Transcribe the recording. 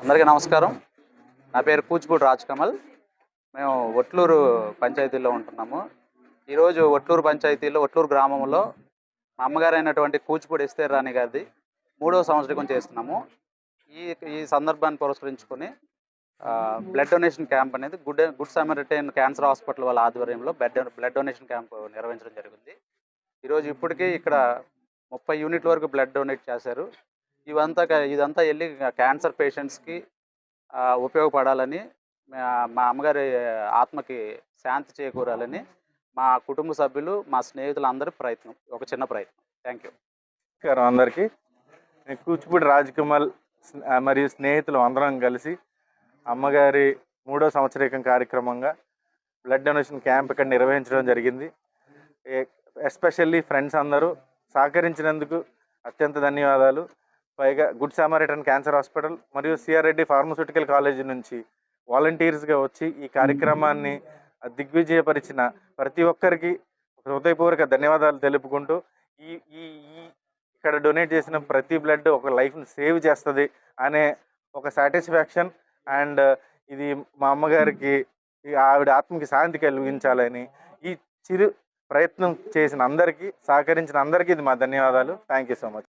అందరికీ నమస్కారం. నా పేరు కూచిపూడి రాజ్ కమల్ మేము ఒట్లూరు పంచాయతీలో ఉంటున్నాము. ఈరోజు ఒట్లూరు పంచాయతీలో ఒట్లూరు గ్రామంలో అమ్మగారు అయినటువంటి కూచిపూడి ఇస్తే రాణి గారిది మూడవ సంవత్సరం చేస్తున్నాము. ఈ ఈ సందర్భాన్ని పురస్కరించుకొని బ్లడ్ డొనేషన్ క్యాంప్ అనేది good good Samaritan cancer hospital వాళ్ళ ఆధ్వర్యంలో బ్లడ్ బ్లడ్ డొనేషన్ క్యాంప్ నిర్వహించడం జరిగింది. ఈరోజు ఇప్పటికీ ఇక్కడ ముప్పై యూనిట్ల వరకు బ్లడ్ డొనేట్ చేశారు. ఇవంతా ఇదంతా వెళ్ళి క్యాన్సర్ పేషెంట్స్కి ఉపయోగపడాలని మా- మా అమ్మగారి ఆత్మకి శాంతి చేకూరాలని మా కుటుంబ సభ్యులు మా స్నేహితులందరూ ప్రయత్నం ఒక చిన్న ప్రయత్నం. థ్యాంక్ యూ నమస్కారం అందరికీ నేను కూచిపూడి రాజకమల్ స్నే- మరియు స్నేహితులు అందరం కలిసి అమ్మగారి మూడో సంవత్సరీకం కార్యక్రమంగా బ్లడ్ డొనేషన్ క్యాంప్ ఇక్కడ నిర్వహించడం జరిగింది. ఎస్పెషల్లీ ఫ్రెండ్స్ అందరూ సహకరించినందుకు అత్యంత ధన్యవాదాలు. పైగా గుడ్ సామారిటన్ క్యాన్సర్ హాస్పిటల్ మరియు సిఆర్ రెడ్డి ఫార్మస్యూటికల్ కాలేజీ నుంచి వాలంటీర్స్గా వచ్చి ఈ కార్యక్రమాన్ని దిగ్విజయపరిచిన ప్రతి ఒక్కరికి హృదయపూర్వక ధన్యవాదాలు తెలుపుకుంటూ ఈ ఈ ఈ ఇక్కడ డొనేట్ చేసిన ప్రతి బ్లడ్ ఒక లైఫ్ని సేవ్ చేస్తుంది అనే ఒక సాటిస్ఫాక్షన్ అండ్ ఇది మా అమ్మగారికి ఈ ఆవిడ ఆత్మకి శాంతి కలిగించాలని ఈ చిరు ప్రయత్నం చేసిన అందరికీ సహకరించిన అందరికీ ఇది మా ధన్యవాదాలు. Thank you so much.